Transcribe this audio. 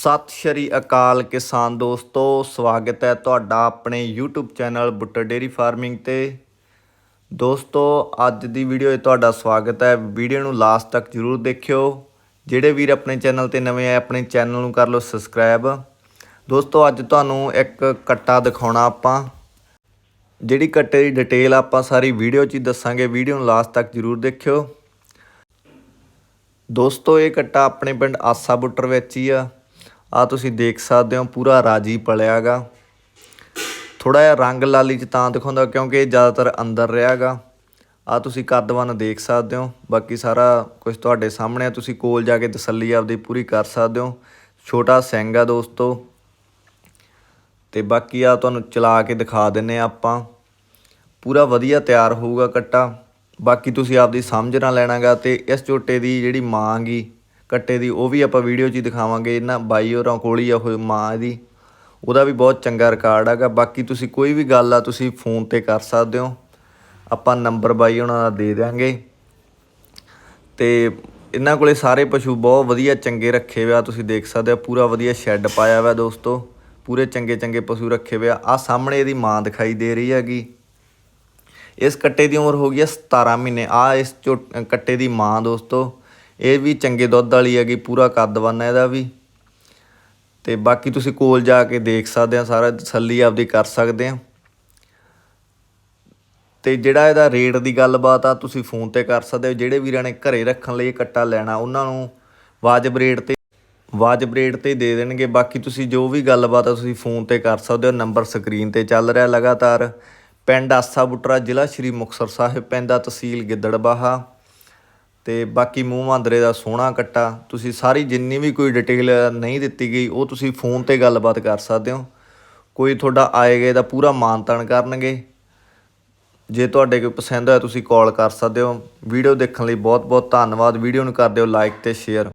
ਸਤਿ ਸ਼੍ਰੀ ਅਕਾਲ ਕਿਸਾਨ ਦੋਸਤੋ, ਸਵਾਗਤ ਹੈ ਤੁਹਾਡਾ ਆਪਣੇ YouTube channel Buttar dairy farming ਤੇ। ਦੋਸਤੋ, ਅੱਜ ਦੀ ਵੀਡੀਓ 'ਚ ਤੁਹਾਡਾ ਸਵਾਗਤ ਹੈ। ਵੀਡੀਓ ਨੂੰ ਲਾਸਟ ਤੱਕ ਜਰੂਰ ਦੇਖਿਓ। ਜਿਹੜੇ ਵੀਰ ਆਪਣੇ ਚੈਨਲ ਤੇ ਨਵੇਂ ਆਏ, ਆਪਣੇ ਚੈਨਲ ਨੂੰ ਕਰ ਲਓ ਸਬਸਕ੍ਰਾਈਬ ਦੋਸਤੋ, ਅੱਜ ਤੁਹਾਨੂੰ ਇੱਕ ਕੱਟਾ ਦਿਖਾਉਣਾ ਆਪਾਂ। ਜਿਹੜੀ ਕੱਟੇ ਦੀ ਡਿਟੇਲ ਆਪਾਂ ਸਾਰੀ ਵੀਡੀਓ 'ਚ ਹੀ ਦੱਸਾਂਗੇ। ਵੀਡੀਓ ਨੂੰ ਲਾਸਟ ਤੱਕ ਜਰੂਰ ਦੇਖਿਓ। ਦੋਸਤੋ, ਇਹ ਕੱਟਾ ਆਪਣੇ ਪਿੰਡ ਆਸਾ ਬੁੱਟਰ ਵਿੱਚ ਹੀ ਆ। ਆ ਤੁਸੀਂ ਦੇਖ ਸਕਦੇ ਹੋ, ਪੂਰਾ ਰਾਜੀ ਪਲਿਆਗਾ ਥੋੜਾ ਜਿਹਾ ਰੰਗ ਲਾਲੀ ਚ ਤਾਂ ਦਿਖਾਉਂਦਾ, ਕਿਉਂਕਿ ਇਹ ਜ਼ਿਆਦਾਤਰ ਅੰਦਰ ਰਿਹਾਗਾ ਆ ਤੁਸੀਂ ਕੱਦਵਨ ਦੇਖ ਸਕਦੇ ਹੋ, ਬਾਕੀ ਸਾਰਾ ਕੁਝ ਤੁਹਾਡੇ ਸਾਹਮਣੇ ਆ। ਤੁਸੀਂ ਕੋਲ ਜਾ ਕੇ ਤਸੱਲੀ ਆਪਦੀ ਪੂਰੀ ਕਰ ਸਕਦੇ ਹੋ। ਛੋਟਾ ਸਿੰਘ ਆ ਦੋਸਤੋ। ਤੇ ਬਾਕੀ ਆ ਤੁਹਾਨੂੰ ਚਲਾ ਕੇ ਦਿਖਾ ਦਿੰਨੇ ਆ ਆਪਾਂ। ਪੂਰਾ ਵਧੀਆ ਤਿਆਰ ਹੋਊਗਾ ਕੱਟਾ। ਬਾਕੀ ਤੁਸੀਂ ਆਪਦੀ ਸਮਝ ਨਾਲ ਲੈਣਾਗਾ ਤੇ ਇਸ ਝੋਟੇ ਦੀ ਜਿਹੜੀ ਮਾਂ ਗੀ ਕੱਟੇ ਦੀ, ਉਹ ਵੀ ਆਪਾਂ ਵੀਡੀਓ 'ਚ ਹੀ ਦਿਖਾਵਾਂਗੇ। ਇਹਨਾਂ ਬਾਈ ਹੋਰਾਂ ਕੋਲ ਹੀ ਆ ਉਹ ਮਾਂ ਇਹਦੀ ਉਹਦਾ ਵੀ ਬਹੁਤ ਚੰਗਾ ਰਿਕਾਰਡ ਹੈਗਾ। ਬਾਕੀ ਤੁਸੀਂ ਕੋਈ ਵੀ ਗੱਲ ਆ, ਤੁਸੀਂ ਫੋਨ ਤੇ ਕਰ ਸਕਦੇ ਹੋ। ਆਪਾਂ ਨੰਬਰ ਬਾਈ ਉਹਨਾਂ ਦਾ ਦੇ ਦਿਆਂਗੇ। ਤੇ ਇਹਨਾਂ ਕੋਲੇ ਸਾਰੇ ਪਸ਼ੂ ਬਹੁਤ ਵਧੀਆ ਚੰਗੇ ਰੱਖੇ ਹੋਏ ਆ। ਤੁਸੀਂ ਦੇਖ ਸਕਦੇ ਹੋ, ਪੂਰਾ ਵਧੀਆ ਸ਼ੈੱਡ ਪਾਇਆ ਹੋਇਆ ਦੋਸਤੋ। ਪੂਰੇ ਚੰਗੇ ਚੰਗੇ ਪਸ਼ੂ ਰੱਖੇ ਹੋਏ ਆ। ਸਾਹਮਣੇ ਇਹਦੀ ਮਾਂ ਦਿਖਾਈ ਦੇ ਰਹੀ ਹੈਗੀ। ਇਸ ਕੱਟੇ ਦੀ ਉਮਰ ਹੋ ਗਈ ਹੈ 17 ਮਹੀਨੇ। ਆ ਇਸ ਝੋ- ਕੱਟੇ ਦੀ ਮਾਂ ਦੋਸਤੋ। ਇਹ ਵੀ ਚੰਗੇ ਦੁੱਧ ਵਾਲੀ ਹੈਗੀ, ਪੂਰਾ ਕੱਦਵਨ ਹੈ ਇਹਦਾ ਵੀ। ਤੇ ਬਾਕੀ ਤੁਸੀਂ ਕੋਲ ਜਾ ਕੇ ਦੇਖ ਸਕਦੇ ਆ, ਸਾਰਾ ਤਸੱਲੀ ਆਪਦੀ ਕਰ ਸਕਦੇ ਆ। ਤੇ ਜਿਹੜਾ ਇਹਦਾ ਰੇਟ ਦੀ ਗੱਲਬਾਤ ਆ, ਤੁਸੀਂ ਫੋਨ ਤੇ ਕਰ ਸਕਦੇ ਹੋ। ਜਿਹੜੇ ਵੀਰਾਂ ਨੇ ਘਰੇ ਰੱਖਣ ਲਈ ਇਹ ਕੱਟਾ ਲੈਣਾ, ਉਹਨਾਂ ਨੂੰ ਵਾਜਬ ਰੇਟ ਤੇ ਵਾਜਬ ਰੇਟ ਤੇ ਦੇ ਦੇਣਗੇ। ਬਾਕੀ ਤੁਸੀਂ ਜੋ ਵੀ ਗੱਲਬਾਤ ਆ, ਤੁਸੀਂ ਫੋਨ ਤੇ ਕਰ ਸਕਦੇ ਹੋ। ਨੰਬਰ ਸਕਰੀਨ ਤੇ ਚੱਲ ਰਿਹਾ ਲਗਾਤਾਰ। ਪਿੰਡ ਆਸਾ ਬੁੱਟਰਾ ਜ਼ਿਲ੍ਹਾ ਸ਼੍ਰੀ ਮੁਕਤਸਰ ਸਾਹਿਬ ਪੈਂਦਾ ਤਹਿਸੀਲ ਗਿੱਦੜਬਾਹਾ। ਤੇ ਬਾਕੀ ਮੂੰਹ ਮਾਂਦਰੇ ਦਾ ਸੋਹਣਾ ਕੱਟਾ। ਤੁਸੀਂ ਸਾਰੀ ਜਿੰਨੀ ਵੀ ਕੋਈ ਡਿਟੇਲ ਨਹੀਂ ਦਿੱਤੀ ਗਈ, ਉਹ ਤੁਸੀਂ ਫੋਨ ਤੇ ਗੱਲਬਾਤ ਕਰ ਸਕਦੇ ਹੋ। ਕੋਈ ਤੁਹਾਡਾ ਆਏਗਾ ਦਾ ਪੂਰਾ ਮਾਨਤਾਨ ਕਰਨਗੇ। ਜੇ ਤੁਹਾਡੇ ਕੋਈ ਪਸੰਦ ਹੋਇਆ ਤੁਸੀਂ ਕਾਲ ਕਰ ਸਕਦੇ ਹੋ। ਵੀਡੀਓ ਦੇਖਣ ਲਈ ਬਹੁਤ ਬਹੁਤ ਧੰਨਵਾਦ। ਵੀਡੀਓ ਨੂੰ ਕਰ ਦਿਓ ਲਾਈਕ ਤੇ ਸ਼ੇਅਰ